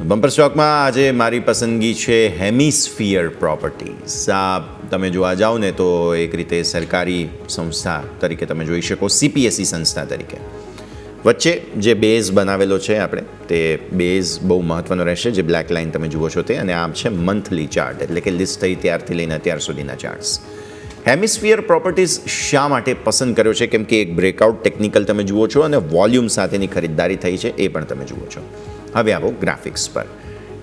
Bumper સ્ટોકમાં આજે મારી પસંદગી છે હેમિસ્ફિયર પ્રોપર્ટીઝ. આ તમે જોવા જાઓ ને તો એક રીતે સરકારી સંસ્થા તરીકે તમે જોઈ શકો સીપીએસસી સંસ્થા તરીકે. વચ્ચે જે બેઝ બનાવેલો છે આપણે, તે બેઝ બહુ મહત્ત્વનો રહેશે, જે બ્લેક લાઇન તમે જુઓ છો તે, અને આ છે મંથલી ચાર્ટ, એટલે કે લિસ્ટ થઈ ત્યારથી લઈને અત્યાર સુધીના ચાર્ટ્સ. હેમિસ્ફિયર પ્રોપર્ટીઝ શા માટે પસંદ કર્યો છે? કેમ કે એક બ્રેકઆઉટ ટેકનિકલ તમે જુઓ છો અને વોલ્યુમ સાથેની ખરીદદારી થઈ છે, એ પણ તમે જુઓ છો. હવે આવો ગ્રાફિક્સ પર.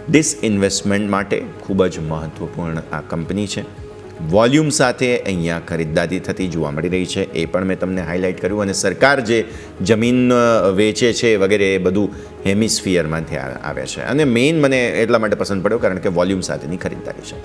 ડિસઇન્વેસ્ટમેન્ટ માટે ખૂબ જ મહત્ત્વપૂર્ણ આ કંપની છે. વોલ્યુમ સાથે અહીંયા ખરીદદારી થતી જોવા મળી રહી છે. એ પણ મેં તમને હાઇલાઇટ કર્યું અને સરકાર જે જમીન વેચે છે વગેરે એ બધું હેમિસ્ફિયરમાંથી આવે છે. અને મેઇન મને એટલા માટે પસંદ પડ્યો કારણ કે વોલ્યુમ સાથેની ખરીદદારી છે.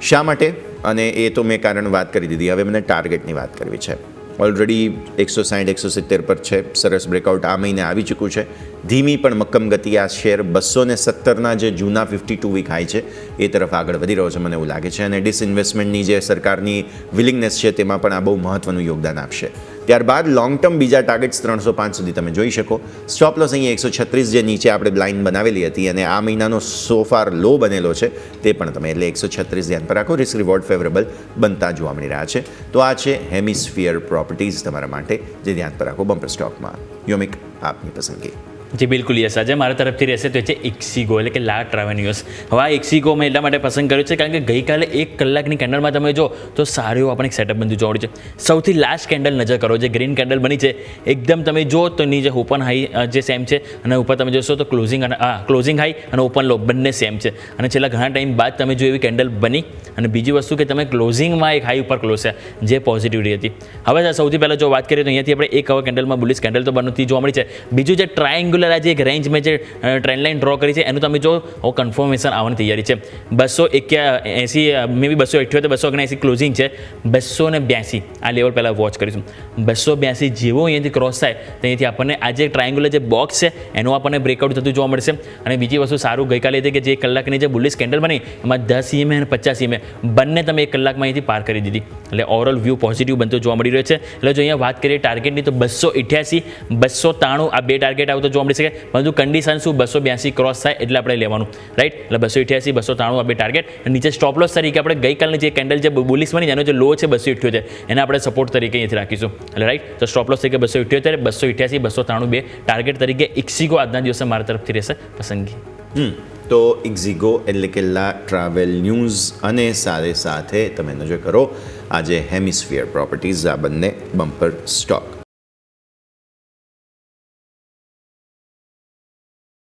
શા માટે? અને એ તો મેં કારણ વાત કરી દીધી. હવે મને ટાર્ગેટની વાત કરવી છે. ઓલરેડી એકસો સાઠ એકસો સિત્તેર પર છે. સરસ બ્રેકઆઉટ આ મહિને આવી ચૂક્યું છે. ધીમી પણ મક્કમ ગતિ આ શેર બસો ને સત્તરના જે જૂના ફિફ્ટી ટુ વીક હાઈ છે, એ તરફ આગળ વધી રહ્યો છે મને એવું લાગે છે. અને ડિસઇન્વેસ્ટમેન્ટની જે સરકારની વિલિંગનેસ છે, તેમાં પણ આ બહુ મહત્ત્વનું યોગદાન આપશે. ત્યારબાદ લોંગ ટર્મ બીજા ટાર્ગેટ્સ ત્રણસો પાંચ સુધી તમે જોઈ શકો. સ્ટોપ લોસ અહીંયા એકસો છત્રીસ જે નીચે આપણે લાઇન બનાવેલી હતી અને આ મહિનાનો સોફાર લો બનેલો છે, તે પણ તમે એટલે એકસો છત્રીસ ધ્યાન પર રાખો. રિસ્ક રિવોર્ડ ફેવરેબલ બનતા જોવા મળી રહ્યા છે. તો આ છે હેમિસ્ફિયર પ્રોપર્ટીઝ તમારા માટે, જે ધ્યાન પર રાખો બમ્પર સ્ટોકમાં. યોમિક, આપની પસંદગી. જી, બિલકુલ યસ. આજે મારા તરફથી રહેશે તો એ છે ઇક્સિગો એટલે કે લા ટ્રાવેન્યુઅસ હવે આ ઇક્સિગો મેં એટલા માટે પસંદ કર્યું છે કારણ કે ગઈકાલે એક કલાકની કેન્ડલમાં તમે જો, તો સારું એવું આપણને સેટઅપ બનતું જોડ્યું છે. સૌથી લાસ્ટ કેન્ડલ નજર કરો, જે ગ્રીન કેન્ડલ બની છે, એકદમ તમે જો તો નીચે ઓપન હાઈ જે સેમ છે, અને ઉપર તમે જોશો તો ક્લોઝિંગ અને, હા ક્લોઝિંગ હાઈ અને ઓપન લો બંને સેમ છે. અને છેલ્લા ઘણા ટાઈમ બાદ તમે જો એવી કેન્ડલ બની, અને બીજી વસ્તુ કે તમે ક્લોઝિંગમાં એક હાઈ ઉપર ક્લોઝ છે જે પોઝિટિવિટી હતી. હવે સૌથી પહેલાં જો વાત કરીએ તો અહીંયાથી આપણે એક હવે કેન્ડલમાં બુલિશ કેન્ડલ તો બનતી જોવા મળી છે. બીજું જે ટ્રાયંગ્યુલર આ આજે એક રેન્જ મેં જે ટ્રેન્ડ લાઇન ડ્રો કરી છે, એનું તમે જો હવે કન્ફર્મેશન આવવાની તૈયારી છે. બસો એક્યા એંસી મે બી બસો અઠ્યોતેર, બસો ઓગણએંસી ક્લોઝિંગ છે. બસો ને બ્યાસી, આ લેવલ પહેલાં વોચ કરીશું. બસો બ્યાસી જેવો અહીંયાથી ક્રોસ થાય, તો અહીંયાથી આપણને આ જે ટ્રાયંગ્યુલર જે બોક્સ છે, એનું આપણને બ્રેકઆઉટ થતું જોવા મળશે. અને બીજી વસ્તુ સારું ગઈકાલે હતી કે જે કલાકની જે બુલિસ કેન્ડલ બની, એમાં દસ સીએમએ અને પચાસ સીએમએ બંને તમે એક કલાકમાં અહીંથી પાર કરી દીધી. એટલે ઓવરઓલ વ્યૂ પોઝિટિવ બનતો જોવા મળી રહ્યો છે. એટલે જો અહીંયા વાત કરીએ ટાર્ગેટની તો બસો અઠ્યાસી, બસો ત્રાણું, આ બે ટાર્ગેટ આવતો જોવા મળી શકે? પરંતુ કન્ડિશન શું? બસો બ્યાસી ક્રોસ થાય એટલે આપણે લેવાનું. રાઈટ એટલે બસો અઠ્યાસી, બસો ત્રાણું આ બે ટાર્ગેટ નીચે સ્ટોપ લોસ તરીકે આપણે ગઈકાલની જે કેન્ડલ જે બુલિસ બની, એનો જે લો છે બસો છે એને આપણે સપોર્ટ તરીકે અહીંથી રાખીશું. એટલે રાઈટ તો સ્ટોપ લોસ તરીકે બસો ઇઠ્યોતેર બસો અઠ્યાસી, બસો ત્રાણું બે ટાર્ગેટ તરીકે ઇક્સિકો આજના દિવસે મારા તરફથી રહેશે પસંદગી. તો ઇક્ઝિગો એટલે કે લા ટ્રાવેલ ન્યૂઝ અને સાથે સાથે તમે નજર કરો આજે હેમિસ્ફિયર પ્રોપર્ટીઝ આ બંને બમ્પર સ્ટોક